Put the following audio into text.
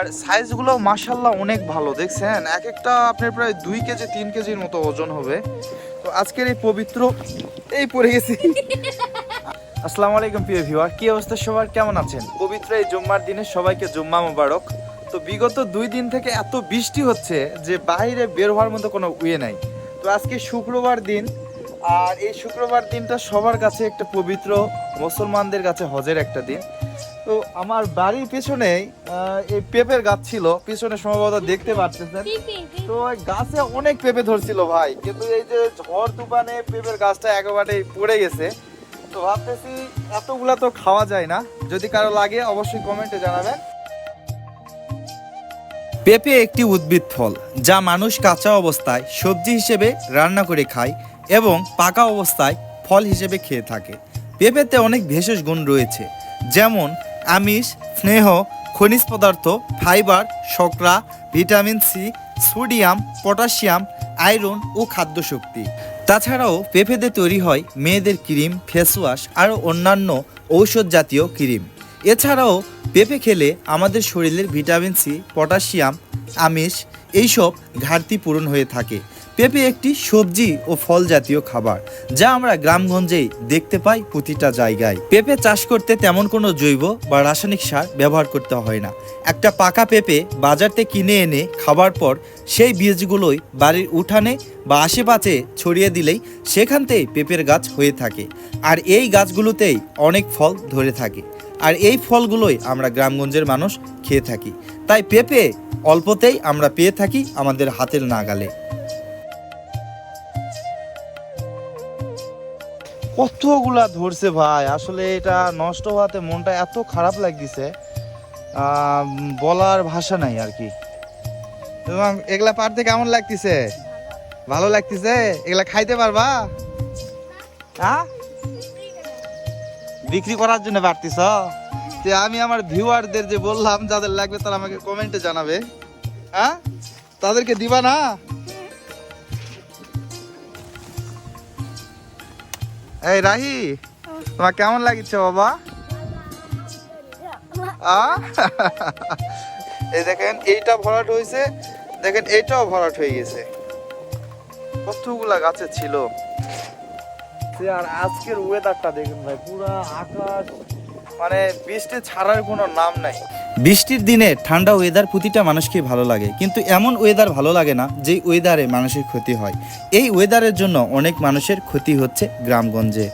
আর সাইজগুলো মাসাল্লাহ অনেক ভালো, দেখছেন? এক একটা আপনার প্রায় দুই কেজি, তিন কেজির মতো ওজন হবে। তো আজকের এই পবিত্র, এই পড়ে গেছি। আসসালামু আলাইকুম, প্রিয় ভিউয়ার কি অবস্থা সবার? কেমন আছেন? পবিত্র এই জুম্মার দিনে সবাইকে জুম্মা মোবারক। তো বিগত দুই দিন থেকে এত বৃষ্টি হচ্ছে যে বাইরে বের হওয়ার মতো কোনো উয়ে নাই। তো আজকে শুক্রবার দিন, আর এই শুক্রবার দিনটা সবার কাছে একটা পবিত্র মুসলমানদের কাছে হজের একটা দিন। তো আমার বাড়ির পেছনেই আহ, এই পেঁপের গাছ ছিল। পিছনে সম্ভবত দেখতে পাচ্ছেন তো ওই গাছে অনেক পেঁপে ধরছিল ভাই। কিন্তু এই যে ঝড় তুফানে পেঁপের গাছটা একেবারে পড়ে গেছে। তো ভাবতেছি এতগুলা তো খাওয়া যায় না। যদি কারও লাগে অবশ্যই কমেন্টে জানাবেন। পেঁপে একটি উদ্ভিদ ফল যা মানুষ কাঁচা অবস্থায় সবজি হিসেবে রান্না করে খায় এবং পাকা অবস্থায় ফল হিসেবে খেয়ে থাকে। পেঁপেতে অনেক ভেষজ গুণ রয়েছে যেমন আমিষ, স্নেহ, খনিজ পদার্থ, ফাইবার, শর্করা, vitamin C, sodium, potassium, iron ও খাদ্য শক্তি তাছাড়াও পেঁপেতে তৈরি হয় মেয়েদের ক্রিম ফেসওয়াশ আরও অন্যান্য ঔষধ জাতীয় ক্রিম। এছাড়াও পেঁপে খেলে আমাদের শরীরের ভিটামিন সি, পটাশিয়াম, আমিষ এইসব ঘাটতি পূরণ হয়ে থাকে। পেঁপে একটি সবজি ও ফল জাতীয় খাবার, যা আমরা গ্রামগঞ্জেই দেখতে পাই প্রতিটা জায়গায়। পেঁপে চাষ করতে তেমন কোনো জৈব বা রাসায়নিক সার ব্যবহার করতে হয় না। একটা পাকা পেঁপে বাজারতে কিনে এনে খাবার পর সেই বীজগুলোই বাড়ির উঠানে বা আশেপাশে ছড়িয়ে দিলেই সেখানতেই পেঁপের গাছ হয়ে থাকে। আর এই গাছগুলোতেই অনেক ফল ধরে থাকে। আর এই ফলগুলোই আমরা গ্রামগঞ্জের মানুষ খেয়ে থাকি। তাই পেঁপে অল্পতেই আমরা পেয়ে থাকি আমাদের হাতের নাগালে। কতগুলা ধরছে ভাই? আসলে এটা নষ্ট হওয়াতে মনটা এত খারাপ লাগতেছে বলার ভাষা নাই আর কি। এবং এগুলা পারতে কেমন লাগতেছে? ভালো লাগতেছে? এগুলা খাইতে পারবা? হ্যাঁ? বিক্রি করার জন্য পারতিস? যে আমি আমার ভিউয়ারদের যে বললাম যাদের লাগবে তারা আমাকে কমেন্টে জানাবে। হ্যাঁ? তাদেরকে দিবা না? এই রাহি, তোমার কেমন লাগিচ্ছে বাবা? এই দেখেন, এইটা ভরাট হয়েছে, দেখেন, এইটাও ভরাট হয়ে গেছে। কতগুলা গাছে ছিল। আর আজকের ওয়েদারটা দেখুন ভাই, পুরা আকাশ মানে বৃষ্টি ছাড়ার কোনো নাম নাই। বৃষ্টির দিনে ঠান্ডা ওয়েদার প্রতিটা মানুষকে ভালো লাগে, কিন্তু এমন ওয়েদার ভালো লাগে না যেই ওয়েদারে মানুষের ক্ষতি হয়। এই ওয়েদারের জন্য অনেক মানুষের ক্ষতি হচ্ছে গ্রামগঞ্জে।